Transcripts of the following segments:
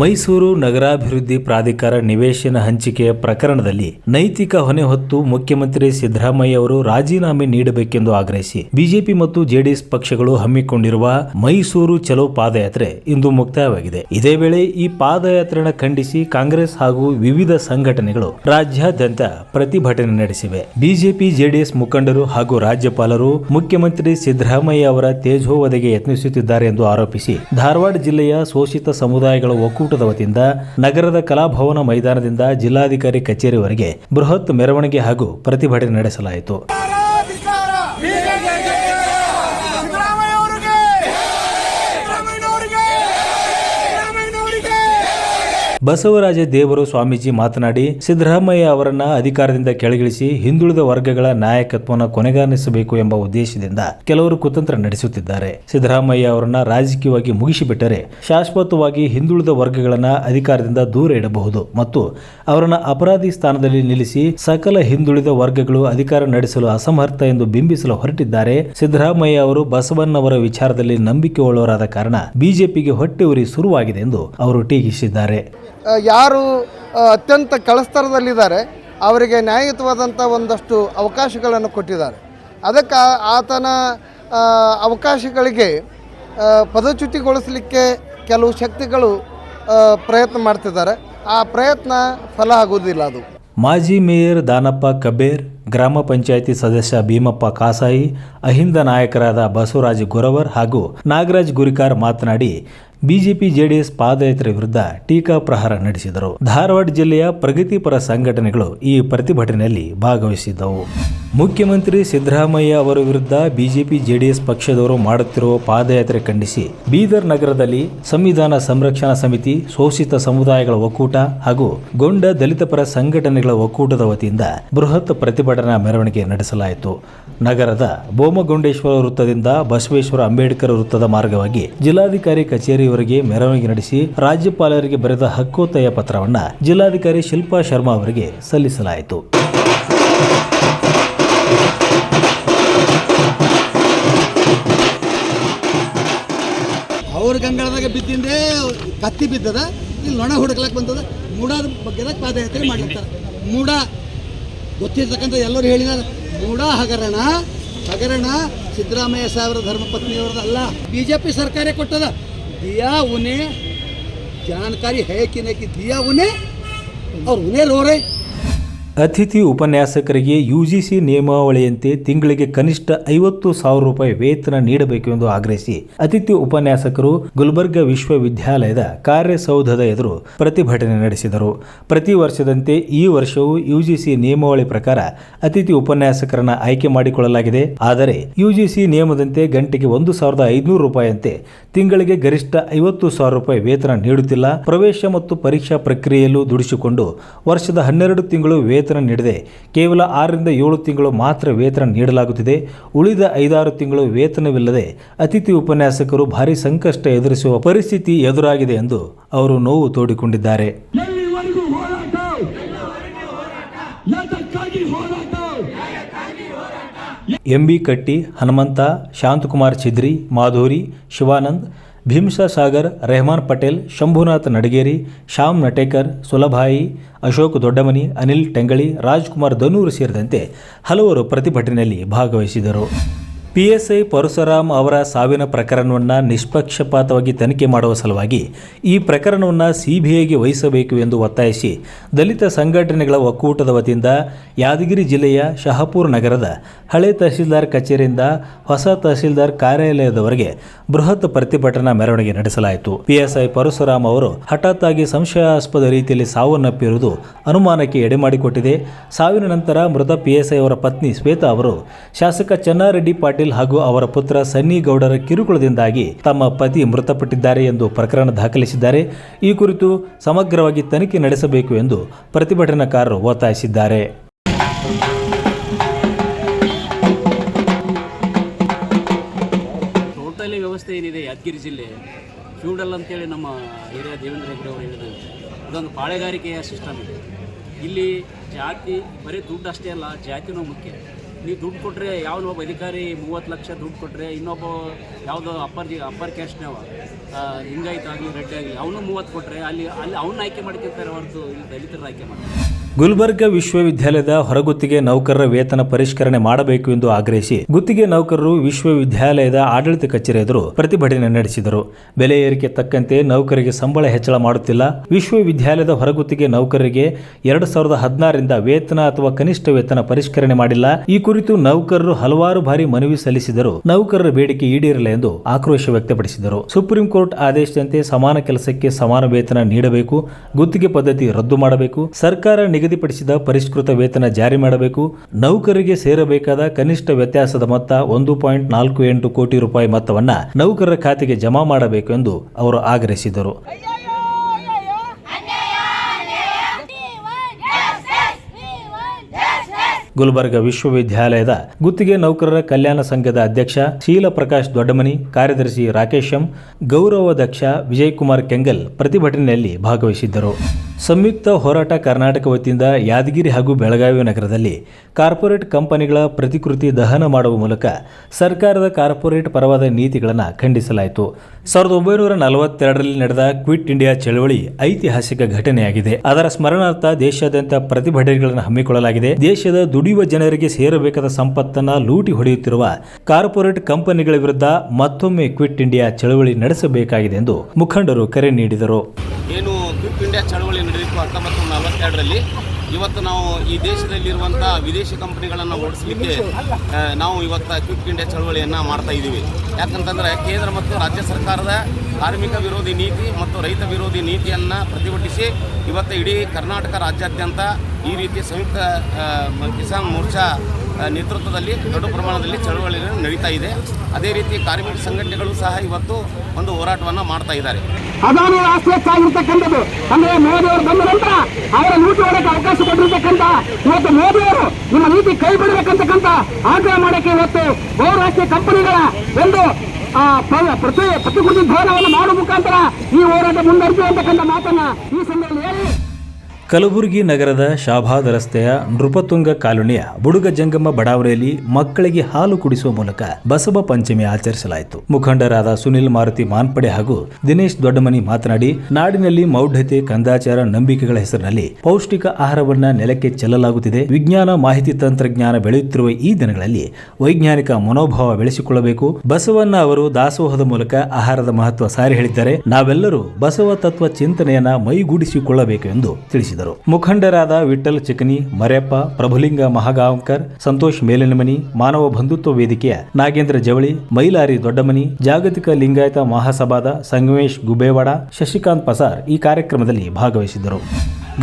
ಮೈಸೂರು ನಗರಾಭಿವೃದ್ಧಿ ಪ್ರಾಧಿಕಾರ ನಿವೇಶನ ಹಂಚಿಕೆಯ ಪ್ರಕರಣದಲ್ಲಿ ನೈತಿಕ ಹೊಣೆ ಹೊತ್ತು ಮುಖ್ಯಮಂತ್ರಿ ಸಿದ್ದರಾಮಯ್ಯ ಅವರು ರಾಜೀನಾಮೆ ನೀಡಬೇಕೆಂದು ಆಗ್ರಹಿಸಿ ಬಿಜೆಪಿ ಮತ್ತು ಜೆಡಿಎಸ್ ಪಕ್ಷಗಳು ಹಮ್ಮಿಕೊಂಡಿರುವ ಮೈಸೂರು ಚಲೋ ಪಾದಯಾತ್ರೆ ಇಂದು ಮುಕ್ತಾಯವಾಗಿದೆ. ಇದೇ ವೇಳೆ ಈ ಪಾದಯಾತ್ರೆಯನ್ನು ಖಂಡಿಸಿ ಕಾಂಗ್ರೆಸ್ ಹಾಗೂ ವಿವಿಧ ಸಂಘಟನೆಗಳು ರಾಜ್ಯಾದ್ಯಂತ ಪ್ರತಿಭಟನೆ ನಡೆಸಿವೆ. ಬಿಜೆಪಿ, ಜೆಡಿಎಸ್ ಮುಖಂಡರು ಹಾಗೂ ರಾಜ್ಯಪಾಲರು ಮುಖ್ಯಮಂತ್ರಿ ಸಿದ್ದರಾಮಯ್ಯ ಅವರ ತೇಜೋವಧೆಗೆ ಯತ್ನಿಸುತ್ತಿದ್ದಾರೆ ಎಂದು ಆರೋಪಿಸಿ ಧಾರವಾಡ ಜಿಲ್ಲೆಯ ಶೋಷಿತ ಸಮುದಾಯಗಳ ಒಕ್ಕೂಟದ ವತಿಯಿಂದ ನಗರದ ಕಲಾಭವನ ಮೈದಾನದಿಂದ ಜಿಲ್ಲಾಧಿಕಾರಿ ಕಚೇರಿವರೆಗೆ ಬೃಹತ್ ಮೆರವಣಿಗೆ ಹಾಗೂ ಪ್ರತಿಭಟನೆ ನಡೆಸಲಾಯಿತು ಅಧಿಕಾರ ಸಿದ್ದರಾಮಯ್ಯ ಅವರಿಗೆ ಸಿದ್ದರಾಮಯ್ಯನವರಿಗೆ ಸಿದ್ದರಾಮಯ್ಯನವರಿಗೆ ಬಸವರಾಜ ದೇವರು ಸ್ವಾಮೀಜಿ ಮಾತನಾಡಿ, ಸಿದ್ದರಾಮಯ್ಯ ಅವರನ್ನ ಅಧಿಕಾರದಿಂದ ಕೆಳಗಿಳಿಸಿ ಹಿಂದುಳಿದ ವರ್ಗಗಳ ನಾಯಕತ್ವವನ್ನು ಕೊನೆಗಾಣಿಸಬೇಕು ಎಂಬ ಉದ್ದೇಶದಿಂದ ಕೆಲವರು ಕುತಂತ್ರ ನಡೆಸುತ್ತಿದ್ದಾರೆ. ಸಿದ್ದರಾಮಯ್ಯ ಅವರನ್ನ ರಾಜಕೀಯವಾಗಿ ಮುಗಿಸಿಬಿಟ್ಟರೆ ಶಾಶ್ವತವಾಗಿ ಹಿಂದುಳಿದ ವರ್ಗಗಳನ್ನ ಅಧಿಕಾರದಿಂದ ದೂರ ಇಡಬಹುದು ಮತ್ತು ಅವರನ್ನ ಅಪರಾಧಿ ಸ್ಥಾನದಲ್ಲಿ ನಿಲ್ಲಿಸಿ ಸಕಲ ಹಿಂದುಳಿದ ವರ್ಗಗಳು ಅಧಿಕಾರ ನಡೆಸಲು ಅಸಮರ್ಥ ಎಂದು ಬಿಂಬಿಸಲು ಹೊರಟಿದ್ದಾರೆ. ಸಿದ್ದರಾಮಯ್ಯ ಅವರು ಬಸವಣ್ಣವರ ವಿಚಾರದಲ್ಲಿ ನಂಬಿಕೆ ಉಳ್ಳವರಾದ ಕಾರಣ ಬಿಜೆಪಿಗೆ ಹೊಟ್ಟೆ ಉರಿ ಶುರುವಾಗಿದೆ ಎಂದು ಅವರು ಟೀಕಿಸಿದ್ದಾರೆ. ಯಾರು ಅತ್ಯಂತ ಕಳಸ್ತರದಲ್ಲಿದ್ದಾರೆ, ಅವರಿಗೆ ನ್ಯಾಯಯುತವಾದಂಥ ಒಂದಷ್ಟು ಅವಕಾಶಗಳನ್ನು ಕೊಟ್ಟಿದ್ದಾರೆ. ಅದಕ್ಕೆ ಆತನ ಅವಕಾಶಗಳಿಗೆ ಪದಚ್ಯುತಿಗೊಳಿಸಲಿಕ್ಕೆ ಕೆಲವು ಶಕ್ತಿಗಳು ಪ್ರಯತ್ನ ಮಾಡ್ತಿದ್ದಾರೆ. ಆ ಪ್ರಯತ್ನ ಫಲ ಆಗುವುದಿಲ್ಲ ಅದು. ಮಾಜಿ ಮೇಯರ್ ದಾನಪ್ಪ ಕಬೇರ್, ಗ್ರಾಮ ಪಂಚಾಯಿತಿ ಸದಸ್ಯ ಭೀಮಪ್ಪ ಕಾಸಾಯಿ, ಅಹಿಂದ ನಾಯಕರಾದ ಬಸವರಾಜ್ ಗೊರವರ್ ಹಾಗೂ ನಾಗರಾಜ್ ಗುರಿಕಾರ್ ಮಾತನಾಡಿ ಬಿಜೆಪಿ ಜೆಡಿಎಸ್ ಪಾದಯಾತ್ರೆ ವಿರುದ್ಧ ಟೀಕಾ ಪ್ರಹಾರ ನಡೆಸಿದರು. ಧಾರವಾಡ ಜಿಲ್ಲೆಯ ಪ್ರಗತಿಪರ ಸಂಘಟನೆಗಳು ಈ ಪ್ರತಿಭಟನೆಯಲ್ಲಿ ಭಾಗವಹಿಸಿದ್ದವು. ಮುಖ್ಯಮಂತ್ರಿ ಸಿದ್ದರಾಮಯ್ಯ ಅವರ ವಿರುದ್ಧ ಬಿಜೆಪಿ ಜೆಡಿಎಸ್ ಪಕ್ಷದವರು ಮಾಡುತ್ತಿರುವ ಪಾದಯಾತ್ರೆ ಖಂಡಿಸಿ ಬೀದರ್ ನಗರದಲ್ಲಿ ಸಂವಿಧಾನ ಸಂರಕ್ಷಣಾ ಸಮಿತಿ, ಶೋಷಿತ ಸಮುದಾಯಗಳ ಒಕ್ಕೂಟ ಹಾಗೂ ಗೊಂಡ ದಲಿತ ಪರ ಸಂಘಟನೆಗಳ ಒಕ್ಕೂಟದ ವತಿಯಿಂದ ಬೃಹತ್ ಪ್ರತಿಭಟನಾ ಮೆರವಣಿಗೆ ನಡೆಸಲಾಯಿತು. ನಗರದ ಬೋಮಗೊಂಡೇಶ್ವರ ವೃತ್ತದಿಂದ ಬಸವೇಶ್ವರ ಅಂಬೇಡ್ಕರ್ ವೃತ್ತದ ಮಾರ್ಗವಾಗಿ ಜಿಲ್ಲಾಧಿಕಾರಿ ಕಚೇರಿಯವರೆಗೆ ಮೆರವಣಿಗೆ ನಡೆಸಿ ರಾಜ್ಯಪಾಲರಿಗೆ ಬರೆದ ಹಕ್ಕೊತ್ತಾಯ ಪತ್ರವನ್ನ ಜಿಲ್ಲಾಧಿಕಾರಿ ಶಿಲ್ಪಾ ಶರ್ಮಾ ಅವರಿಗೆ ಸಲ್ಲಿಸಲಾಯಿತು. ಅವ್ರ ಗಂಗಳದಾಗ ಬಿದ್ದಿಂದೇ ಕತ್ತಿ ಬಿದ್ದದ, ಇಲ್ಲಿ ಲೊಣ ಹುಡುಕ್ಲಕ್ ಬಂದದ, ಮೂಡಾದ ಬಗ್ಗೆ ಪಾದಯಾತ್ರೆ ಮಾಡಿರ್ತಾರೆ. ಮೂಡ ಗೊತ್ತಿರ್ತಕ್ಕಂಥ ಎಲ್ಲರೂ ಹೇಳಿದಾರೆ, ಮೂಡ ಹಗರಣ ಹಗರಣ ಸಿದ್ದರಾಮಯ್ಯ ಸಾಹೇಬರ ಧರ್ಮಪತ್ನಿಯವ್ರದ್ದು ಅಲ್ಲ ಬಿ ಜೆ ಸರ್ಕಾರ ಕೊಟ್ಟದ. दिया उन्हें। जानकारी है कि नहीं कि दिया उन्हें और उन्हें रो रहे। ಅತಿಥಿ ಉಪನ್ಯಾಸಕರಿಗೆ ಯುಜಿಸಿ ನಿಯಮಾವಳಿಯಂತೆ ತಿಂಗಳಿಗೆ ಕನಿಷ್ಠ ಐವತ್ತು ಸಾವಿರ ರೂಪಾಯಿ ವೇತನ ನೀಡಬೇಕು ಎಂದು ಆಗ್ರಹಿಸಿ ಅತಿಥಿ ಉಪನ್ಯಾಸಕರು ಗುಲ್ಬರ್ಗಾ ವಿಶ್ವವಿದ್ಯಾಲಯದ ಕಾರ್ಯಸೌಧದ ಎದುರು ಪ್ರತಿಭಟನೆ ನಡೆಸಿದರು. ಪ್ರತಿ ವರ್ಷದಂತೆ ಈ ವರ್ಷವೂ ಯುಜಿಸಿ ನಿಯಮಾವಳಿ ಪ್ರಕಾರ ಅತಿಥಿ ಉಪನ್ಯಾಸಕರನ್ನ ಆಯ್ಕೆ ಮಾಡಿಕೊಳ್ಳಲಾಗಿದೆ. ಆದರೆ ಯುಜಿಸಿ ನಿಯಮದಂತೆ ಗಂಟೆಗೆ ಒಂದು ಸಾವಿರದ ಐದುನೂರು ರೂಪಾಯಿಯಂತೆ ತಿಂಗಳಿಗೆ ಗರಿಷ್ಠ ಐವತ್ತು ಸಾವಿರ ರೂಪಾಯಿ ವೇತನ ನೀಡುತ್ತಿಲ್ಲ. ಪ್ರವೇಶ ಮತ್ತು ಪರೀಕ್ಷಾ ಪ್ರಕ್ರಿಯೆಯಲ್ಲೂ ದುಡಿಸಿಕೊಂಡು ವರ್ಷದ ಹನ್ನೆರಡು ತಿಂಗಳು ವೇತನ ನೀಡದೆ ಕೇವಲ ಆರರಿಂದ ಏಳು ತಿಂಗಳು ಮಾತ್ರ ವೇತನ ನೀಡಲಾಗುತ್ತಿದೆ. ಉಳಿದ ಐದಾರು ತಿಂಗಳು ವೇತನವಿಲ್ಲದೆ ಅತಿಥಿ ಉಪನ್ಯಾಸಕರು ಭಾರಿ ಸಂಕಷ್ಟ ಎದುರಿಸುವ ಪರಿಸ್ಥಿತಿ ಎದುರಾಗಿದೆ ಎಂದು ಅವರು ನೋವು ತೋಡಿಕೊಂಡಿದ್ದಾರೆ. ಎಂ ಎಂಬಿ ಕಟ್ಟಿ ಹನುಮಂತ ಶಾಂತಕುಮಾರ್ ಛಿದ್ರಿ ಮಾಧುರಿ ಶಿವಾನಂದ್ ಭೀಮ್ಸಾ ಸಾಗರ್, ರೆಹಮಾನ್ ಪಟೇಲ್, ಶಂಭುನಾಥ್ ನಡಗೇರಿ, ಶ್ಯಾಮ್ ನಟೇಕರ್, ಸುಲಭಾಯಿ, ಅಶೋಕ್ ದೊಡ್ಡಮನಿ, ಅನಿಲ್ ಟೆಂಗಳಿ, ರಾಜ್ಕುಮಾರ್ ದನೂರು ಸೇರಿದಂತೆ ಹಲವರು ಪ್ರತಿಭಟನೆಯಲ್ಲಿ ಭಾಗವಹಿಸಿದರು. ಪಿಎಸ್ಐ ಪರಶುರಾಮ್ ಅವರ ಸಾವಿನ ಪ್ರಕರಣವನ್ನು ನಿಷ್ಪಕ್ಷಪಾತವಾಗಿ ತನಿಖೆ ಮಾಡುವ ಸಲುವಾಗಿ ಈ ಪ್ರಕರಣವನ್ನು ಸಿಬಿಐಗೆ ವಹಿಸಬೇಕು ಎಂದು ಒತ್ತಾಯಿಸಿ ದಲಿತ ಸಂಘಟನೆಗಳ ಒಕ್ಕೂಟದ ವತಿಯಿಂದ ಯಾದಗಿರಿ ಜಿಲ್ಲೆಯ ಶಹಾಪುರ್ ನಗರದ ಹಳೆ ತಹಸೀಲ್ದಾರ್ ಕಚೇರಿಯಿಂದ ಹೊಸ ತಹಸೀಲ್ದಾರ್ ಕಾರ್ಯಾಲಯದವರೆಗೆ ಬೃಹತ್ ಪ್ರತಿಭಟನಾ ಮೆರವಣಿಗೆ ನಡೆಸಲಾಯಿತು. ಪಿಎಸ್ಐ ಪರಶುರಾಮ್ ಅವರು ಹಠಾತ್ ಆಗಿ ಸಂಶಯಾಸ್ಪದ ರೀತಿಯಲ್ಲಿ ಸಾವನ್ನಪ್ಪಿರುವುದು ಅನುಮಾನಕ್ಕೆ ಎಡೆಮಾಡಿಕೊಟ್ಟಿದೆ. ಸಾವಿನ ನಂತರ ಮೃತ ಪಿಎಸ್ಐ ಅವರ ಪತ್ನಿ ಶ್ವೇತಾ ಅವರು ಶಾಸಕ ಚೆನ್ನಾರೆಡ್ಡಿ ಪಾಟೀಲ್ ಹಾಗೂ ಅವರ ಪುತ್ರ ಸನ್ನಿ ಗೌಡರ ಕಿರುಕುಳದಿಂದಾಗಿ ತಮ್ಮ ಪತಿ ಮೃತಪಟ್ಟಿದ್ದಾರೆ ಎಂದು ಪ್ರಕರಣ ದಾಖಲಿಸಿದ್ದಾರೆ. ಈ ಕುರಿತು ಸಮಗ್ರವಾಗಿ ತನಿಖೆ ನಡೆಸಬೇಕು ಎಂದು ಪ್ರತಿಭಟನಾಕಾರರು ಒತ್ತಾಯಿಸಿದ್ದಾರೆ. ವ್ಯವಸ್ಥೆ ಏನಿದೆ ಯಾದಗಿರಿ ಜಿಲ್ಲೆ? ಫ್ಯೂಡಲ್ ಅಂತೇಳಿ ನಮ್ಮ ಹಿರಿಯ ದೇವೇಂದ್ರ ಅವರು ಹೇಳಿದಂತೆ ಇದೊಂದು ಪಾಳೆಗಾರಿಕೆಯ ಸಿಸ್ಟಮ್ ಇದೆ. ಇಲ್ಲಿ ಜಾತಿ ಬರೀ ದುಡ್ಡು ಅಷ್ಟೇ ಅಲ್ಲ, ಜಾತಿನೂ ಮುಖ್ಯ. ನೀವು ದುಡ್ಡು ಕೊಟ್ಟರೆ ಯಾವುದೋ ಒಬ್ಬ ಅಧಿಕಾರಿ ಮೂವತ್ತು ಲಕ್ಷ ದುಡ್ಡು ಕೊಟ್ಟರೆ ಇನ್ನೊಬ್ಬ ಯಾವುದೋ ಅಪ್ಪರ್ ಜಿ ಅಪ್ಪರ್ ಕ್ಯಾಸ್ಟ್ನವ ಹಿಂಗಾಯ್ತು ಆಗಲಿ ರೆಡ್ಡಿ ಆಗಲಿ. ಅವನು ಮೂವತ್ತು ಕೊಟ್ಟರೆ ಅಲ್ಲಿ ಅಲ್ಲಿ ಅವನ್ನ ಆಯ್ಕೆ ಮಾಡ್ತಿರ್ತಾರೆ ಹೊರತು ಇಲ್ಲಿ ದಲಿತರ ಆಯ್ಕೆ ಮಾಡ್ತಾರೆ. ಗುಲ್ಬರ್ಗ ವಿಶ್ವವಿದ್ಯಾಲಯದ ಹೊರಗುತ್ತಿಗೆ ನೌಕರರ ವೇತನ ಪರಿಷ್ಕರಣೆ ಮಾಡಬೇಕು ಎಂದು ಆಗ್ರಹಿಸಿ ಗುತ್ತಿಗೆ ನೌಕರರು ವಿಶ್ವವಿದ್ಯಾಲಯದ ಆಡಳಿತ ಕಚೇರಿ ಎದುರು ಪ್ರತಿಭಟನೆ ನಡೆಸಿದರು. ಬೆಲೆ ಏರಿಕೆ ತಕ್ಕಂತೆ ನೌಕರಿಗೆ ಸಂಬಳ ಹೆಚ್ಚಳ ಮಾಡುತ್ತಿಲ್ಲ. ವಿಶ್ವವಿದ್ಯಾಲಯದ ಹೊರಗುತ್ತಿಗೆ ನೌಕರರಿಗೆ ಎರಡು ಸಾವಿರದ ಹದಿನಾರರಿಂದ ವೇತನ ಅಥವಾ ಕನಿಷ್ಠ ವೇತನ ಪರಿಷ್ಕರಣೆ ಮಾಡಿಲ್ಲ. ಈ ಕುರಿತು ನೌಕರರು ಹಲವಾರು ಬಾರಿ ಮನವಿ ಸಲ್ಲಿಸಿದರು ನೌಕರರ ಬೇಡಿಕೆ ಈಡೇರಿಲ್ಲ ಎಂದು ಆಕ್ರೋಶ ವ್ಯಕ್ತಪಡಿಸಿದರು. ಸುಪ್ರೀಂ ಕೋರ್ಟ್ ಆದೇಶದಂತೆ ಸಮಾನ ಕೆಲಸಕ್ಕೆ ಸಮಾನ ವೇತನ ನೀಡಬೇಕು. ಗುತ್ತಿಗೆ ಪದ್ಧತಿ ರದ್ದು ಮಾಡಬೇಕು. ಸರ್ಕಾರ ನಿಗದಿಪಡಿಸಿದ ಪರಿಷ್ಕೃತ ವೇತನ ಜಾರಿ ಮಾಡಬೇಕು. ನೌಕರರಿಗೆ ಸೇರಬೇಕಾದ ಕನಿಷ್ಠ ವ್ಯತ್ಯಾಸದ ಮೊತ್ತ ಒಂದು ಪಾಯಿಂಟ್ ನಾಲ್ಕು ಎಂಟು ಕೋಟಿ ರೂಪಾಯಿ ಮೊತ್ತವನ್ನು ನೌಕರರ ಖಾತೆಗೆ ಜಮಾ ಮಾಡಬೇಕು ಎಂದು ಅವರು ಆಗ್ರಹಿಸಿದರು. ಗುಲ್ಬರ್ಗ ವಿಶ್ವವಿದ್ಯಾಲಯದ ಗುತ್ತಿಗೆ ನೌಕರರ ಕಲ್ಯಾಣ ಸಂಘದ ಅಧ್ಯಕ್ಷ ಶೀಲ ಪ್ರಕಾಶ್ ದೊಡ್ಡಮನಿ, ಕಾರ್ಯದರ್ಶಿ ರಾಕೇಶ್ ಎಂ, ಗೌರವಾಧ್ಯಕ್ಷ ವಿಜಯಕುಮಾರ್ ಕೆಂಗಲ್ ಪ್ರತಿಭಟನೆಯಲ್ಲಿ ಭಾಗವಹಿಸಿದ್ದರು. ಸಂಯುಕ್ತ ಹೋರಾಟ ಕರ್ನಾಟಕ ವತಿಯಿಂದ ಯಾದಗಿರಿ ಹಾಗೂ ಬೆಳಗಾವಿ ನಗರದಲ್ಲಿ ಕಾರ್ಪೊರೇಟ್ ಕಂಪನಿಗಳ ಪ್ರತಿಕೃತಿ ದಹನ ಮಾಡುವ ಮೂಲಕ ಸರ್ಕಾರದ ಕಾರ್ಪೊರೇಟ್ ಪರವಾದ ನೀತಿಗಳನ್ನು ಖಂಡಿಸಲಾಯಿತು. ಸಾವಿರದ ಒಂಬೈನೂರ ನಲವತ್ತೆರಡರಲ್ಲಿ ನಡೆದ ಕ್ವಿಟ್ ಇಂಡಿಯಾ ಚಳವಳಿ ಐತಿಹಾಸಿಕ ಘಟನೆಯಾಗಿದೆ. ಅದರ ಸ್ಮರಣಾರ್ಥ ದೇಶಾದ್ಯಂತ ಪ್ರತಿಭಟನೆಗಳನ್ನು ಹಮ್ಮಿಕೊಳ್ಳಲಾಗಿದೆ. ದೇಶದ ದುಡಿಯುವ ಜನರಿಗೆ ಸೇರಬೇಕಾದ ಸಂಪತ್ತನ್ನು ಲೂಟಿ ಹೊಡೆಯುತ್ತಿರುವ ಕಾರ್ಪೊರೇಟ್ ಕಂಪನಿಗಳ ವಿರುದ್ಧ ಮತ್ತೊಮ್ಮೆ ಕ್ವಿಟ್ ಇಂಡಿಯಾ ಚಳವಳಿ ನಡೆಸಬೇಕಾಗಿದೆ ಎಂದು ಮುಖಂಡರು ಕರೆ ನೀಡಿದರು. ಏನು ಕ್ವಿಟ್ ಇಂಡಿಯಾ ಚಳವಳಿ ನಡೆದಿತ್ತು ಹತ್ತೊಂಬತ್ತು ನಲವತ್ತೆರಡರಲ್ಲಿ ಇವತ್ತು ನಾವು ಈ ದೇಶದಲ್ಲಿರುವಂಥ ವಿದೇಶಿ ಕಂಪನಿಗಳನ್ನು ಓಡಿಸಲಿಕ್ಕೆ ನಾವು ಇವತ್ತು ಕ್ವಿಕ್ ಇಂಡಿಯಾ ಚಳವಳಿಯನ್ನು ಮಾಡ್ತಾ ಇದ್ದೀವಿ ಯಾಕಂತಂದ್ರೆ ಕೇಂದ್ರ ಮತ್ತು ರಾಜ್ಯ ಸರ್ಕಾರದ ಕಾರ್ಮಿಕ ವಿರೋಧಿ ನೀತಿ ಮತ್ತು ರೈತ ವಿರೋಧಿ ನೀತಿಯನ್ನು ಪ್ರತಿಭಟಿಸಿ ಇವತ್ತು ಇಡೀ ಕರ್ನಾಟಕ ರಾಜ್ಯಾದ್ಯಂತ ಈ ರೀತಿ ಸಂಯುಕ್ತ ಕಿಸಾನ್ ಮೋರ್ಚಾ ನೇತೃತ್ವದಲ್ಲಿ ದೊಡ್ಡ ಪ್ರಮಾಣದಲ್ಲಿ ಚಳವಳಿ ನಡೀತಾ ಇದೆ. ಅದೇ ರೀತಿ ಕಾರ್ಮಿಕ ಸಂಘಟನೆಗಳು ಸಹ ಇವತ್ತು ಒಂದು ಹೋರಾಟವನ್ನು ಮಾಡ್ತಾ ಇದ್ದಾರೆ ಅದಾನಿ ಆಸ್ತಿ ಹೆಚ್ಚಾಗಿರ್ತಕ್ಕಂಥದ್ದು ಅಂದ್ರೆ ಮೋದಿ ಅವರು ಬಂದ ನಂತರ ಅವರ ಲೂಟಿ ಹೊಡಕ್ಕೆ ಅವಕಾಶ ಕೊಟ್ಟಿರ್ತಕ್ಕಂಥ ಇವತ್ತು ಮೋದಿ ಅವರು ನಿಮ್ಮ ನೀತಿ ಕೈ ಬಿಡಬೇಕಂತಕ್ಕಂಥ ಇವತ್ತು ಬಹುರಾಷ್ಟ್ರೀಯ ಕಂಪನಿಗಳ ಒಂದು ಪ್ರತಿ ಪ್ರತಿಕೃತಿ ಧೋರಣವನ್ನು ಮಾಡುವ ಮುಖಾಂತರ ಈ ಹೋರಾಟ ಮುಂದುವರಿಸುವಂತಕ್ಕಂಥ ಮಾತನ್ನ ಈ ಹೇಳಿ ಕಲಬುರಗಿ ನಗರದ ಶಾಭಾದ ರಸ್ತೆಯ ನೃಪತುಂಗ ಕಾಲೋನಿಯ ಬುಡುಗ ಜಂಗಮ್ಮ ಬಡಾವಣೆಯಲ್ಲಿ ಮಕ್ಕಳಿಗೆ ಹಾಲು ಕುಡಿಸುವ ಮೂಲಕ ಬಸವ ಪಂಚಮಿ ಆಚರಿಸಲಾಯಿತು. ಮುಖಂಡರಾದ ಸುನಿಲ್ ಮಾರುತಿ ಮಾನ್ಪಡೆ ಹಾಗೂ ದಿನೇಶ್ ದೊಡ್ಡಮನಿ ಮಾತನಾಡಿ, ನಾಡಿನಲ್ಲಿ ಮೌಢ್ಯತೆ, ಕಂದಾಚಾರ, ನಂಬಿಕೆಗಳ ಹೆಸರಿನಲ್ಲಿ ಪೌಷ್ಟಿಕ ಆಹಾರವನ್ನ ನೆಲಕ್ಕೆ ಚೆಲ್ಲಲಾಗುತ್ತಿದೆ. ವಿಜ್ಞಾನ, ಮಾಹಿತಿ, ತಂತ್ರಜ್ಞಾನ ಬೆಳೆಯುತ್ತಿರುವ ಈ ದಿನಗಳಲ್ಲಿ ವೈಜ್ಞಾನಿಕ ಮನೋಭಾವ ಬೆಳೆಸಿಕೊಳ್ಳಬೇಕು. ಬಸವಣ್ಣ ಅವರು ದಾಸೋಹದ ಮೂಲಕ ಆಹಾರದ ಮಹತ್ವ ಸಾರಿ ಹೇಳಿದ್ದಾರೆ. ನಾವೆಲ್ಲರೂ ಬಸವ ತತ್ವ ಚಿಂತನೆಯನ್ನ ಮೈಗೂಡಿಸಿಕೊಳ್ಳಬೇಕು ಎಂದು ತಿಳಿಸಿದರು ಮುಖಂಡರಾದ ವಿಠಲ್ ಚಿಕನಿ ಮರೆಯಪ್ಪ ಪ್ರಭುಲಿಂಗ ಮಹಾಗಾಂವ್ಕರ್, ಸಂತೋಷ್ ಮೇಲಿನಮನಿ, ಮಾನವ ಬಂಧುತ್ವ ವೇದಿಕೆಯ ನಾಗೇಂದ್ರ ಜವಳಿ, ಮೈಲಾರಿ ದೊಡ್ಡಮನಿ, ಜಾಗತಿಕ ಲಿಂಗಾಯತ ಮಹಾಸಭಾದ ಸಂಗಮೇಶ್ ಗುಬೇವಾಡ, ಶಶಿಕಾಂತ್ ಪಸಾರ್ ಈ ಕಾರ್ಯಕ್ರಮದಲ್ಲಿ ಭಾಗವಹಿಸಿದ್ದರು.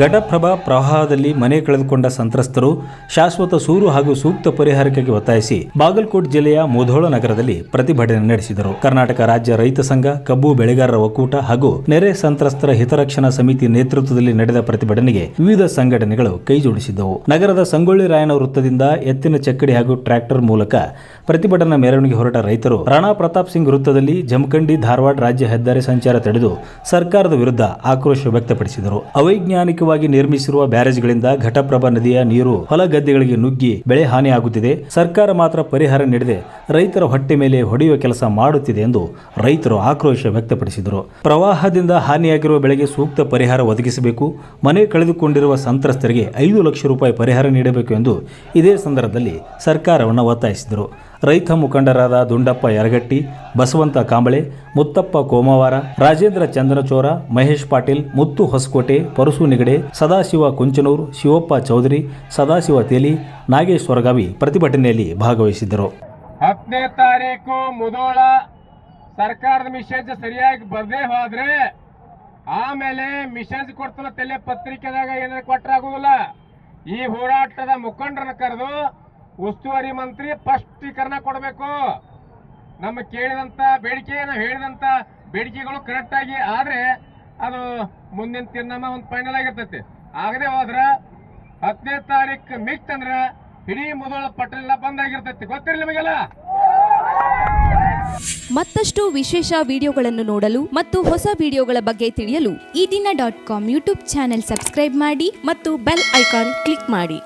ಘಟಪ್ರಭಾ ಪ್ರವಾಹದಲ್ಲಿ ಮನೆ ಕಳೆದುಕೊಂಡ ಸಂತ್ರಸ್ತರು ಶಾಶ್ವತ ಸೂರು ಹಾಗೂ ಸೂಕ್ತ ಪರಿಹಾರಕ್ಕಾಗಿ ಒತ್ತಾಯಿಸಿ ಬಾಗಲಕೋಟ್ ಜಿಲ್ಲೆಯ ಮುಧೋಳ ನಗರದಲ್ಲಿ ಪ್ರತಿಭಟನೆ ನಡೆಸಿದರು. ಕರ್ನಾಟಕ ರಾಜ್ಯ ರೈತ ಸಂಘ, ಕಬ್ಬು ಬೆಳೆಗಾರರ ಒಕ್ಕೂಟ ಹಾಗೂ ನೆರೆ ಸಂತ್ರಸ್ತರ ಹಿತರಕ್ಷಣಾ ಸಮಿತಿ ನೇತೃತ್ವದಲ್ಲಿ ನಡೆದ ಪ್ರತಿಭಟನೆಗೆ ವಿವಿಧ ಸಂಘಟನೆಗಳು ಕೈಜೋಡಿಸಿದ್ದವು ನಗರದ ಸಂಗೊಳ್ಳಿ ರಾಯನ ವೃತ್ತದಿಂದ ಎತ್ತಿನ ಚಕ್ಕಡಿ ಹಾಗೂ ಟ್ರ್ಯಾಕ್ಟರ್ ಮೂಲಕ ಪ್ರತಿಭಟನಾ ಮೆರವಣಿಗೆ ಹೊರಟ ರೈತರು ರಾಣಾ ಪ್ರತಾಪ್ ಸಿಂಗ್ ವೃತ್ತದಲ್ಲಿ ಜಮಖಂಡಿ ಧಾರವಾಡ ರಾಜ್ಯ ಹೆದ್ದಾರಿ ಸಂಚಾರ ತಡೆದು ಸರ್ಕಾರದ ವಿರುದ್ಧ ಆಕ್ರೋಶ ವ್ಯಕ್ತಪಡಿಸಿದರು. ಅವೈಜ್ಞಾನಿಕವಾಗಿ ನಿರ್ಮಿಸಿರುವ ಬ್ಯಾರೇಜ್ಗಳಿಂದ ಘಟಪ್ರಭಾ ನದಿಯ ನೀರು ಹೊಲ ಗದ್ದೆಗಳಿಗೆ ನುಗ್ಗಿ ಬೆಳೆ ಹಾನಿಯಾಗುತ್ತಿದೆ. ಸರ್ಕಾರ ಮಾತ್ರ ಪರಿಹಾರ ನೀಡದೆ ರೈತರ ಹೊಟ್ಟೆ ಮೇಲೆ ಹೊಡೆಯುವ ಕೆಲಸ ಮಾಡುತ್ತಿದೆ ಎಂದು ರೈತರು ಆಕ್ರೋಶ ವ್ಯಕ್ತಪಡಿಸಿದರು. ಪ್ರವಾಹದಿಂದ ಹಾನಿಯಾಗಿರುವ ಬೆಳೆಗೆ ಸೂಕ್ತ ಪರಿಹಾರ ಒದಗಿಸಬೇಕು. ಮನೆ ಕಳೆದುಕೊಂಡಿರುವ ಸಂತ್ರಸ್ತರಿಗೆ ಐದು ಲಕ್ಷ ರೂಪಾಯಿ ಪರಿಹಾರ ನೀಡಬೇಕು ಎಂದು ಇದೇ ಸಂದರ್ಭದಲ್ಲಿ ಸರ್ಕಾರವನ್ನು ಒತ್ತಾಯಿಸಿದರು. ರೈತ ಮುಖಂಡರಾದ ದುಂಡಪ್ಪ ಯರಗಟ್ಟಿ, ಬಸವಂತ ಕಾಂಬಳೆ, ಮುತ್ತಪ್ಪ ಕೋಮವಾರ, ರಾಜೇಂದ್ರ ಚಂದ್ರಚೋರ, ಮಹೇಶ್ ಪಾಟೀಲ್, ಮುತ್ತು ಹೊಸಕೋಟೆ, ಪರಸು ನಿಗಡೆ, ಸದಾಶಿವ ಕುಂಚನೂರು, ಶಿವಪ್ಪ ಚೌಧರಿ, ಸದಾಶಿವ ತೇಲಿ, ನಾಗೇಶ್ ಹೊರಗಾವಿ ಪ್ರತಿಭಟನೆಯಲ್ಲಿ ಭಾಗವಹಿಸಿದ್ದರು. ಹತ್ತನೇ ತಾರೀಕು ಮುದೋಳ ಸರ್ಕಾರದ ಮಿಷೇಜ್ ಸರಿಯಾಗಿ ಬರದೇ ಹೋದ್ರೆ ಆಮೇಲೆ ಮಿಸೇಜ್ ಕೊಡ್ತಾರೆ ತಲೆ ಪತ್ರಿಕೆದಾಗ ಕೊಟ್ಟರೆ ಆಗುದಿಲ್ಲ. ಈ ಹೋರಾಟದ ಮುಖಂಡರನ್ನ ಕರೆದು ಉಸ್ತುವಾರಿ ಮಂತ್ರಿ ಸ್ಪಷ್ಟೀಕರಣ ಕೊಡಬೇಕು. ನಮ್ಮ ಕೇಳಿದಂತ ಬೇಡಿಕೆ, ನಾವು ಹೇಳಿದಂತ ಬೇಡಿಕೆಗಳು ಕರೆಕ್ಟ್ ಆಗಿ, ಆದ್ರೆ ಅದು ಮುಂದಿನ ತಿನ್ನಮ್ಮ ಒಂದು ಫೈನಲ್ ಆಗಿರ್ತೈತಿ. ಆಗದೆ ಹೋದ್ರ ಹತ್ತನೇ ತಾರೀಕು ಮಿಕ್ಸ್ ಅಂದ್ರ ಇಡೀ ಮುದೋಳ ಪಟ್ಟಣ ಬಂದಾಗಿರ್ತೈತಿ ಗೊತ್ತಿರಲಿ ನಿಮಗೆಲ್ಲ? ಮತ್ತಷ್ಟು ವಿಶೇಷ ವಿಡಿಯೋಗಳನ್ನು ನೋಡಲು ಮತ್ತು ಹೊಸ ವಿಡಿಯೋಗಳ ಬಗ್ಗೆ ತಿಳಿಯಲು Eedina dot com YouTube channel subscribe ಮಾಡಿ ಮತ್ತು ಬೆಲ್ ಐಕಾನ್ ಕ್ಲಿಕ್ ಮಾಡಿ.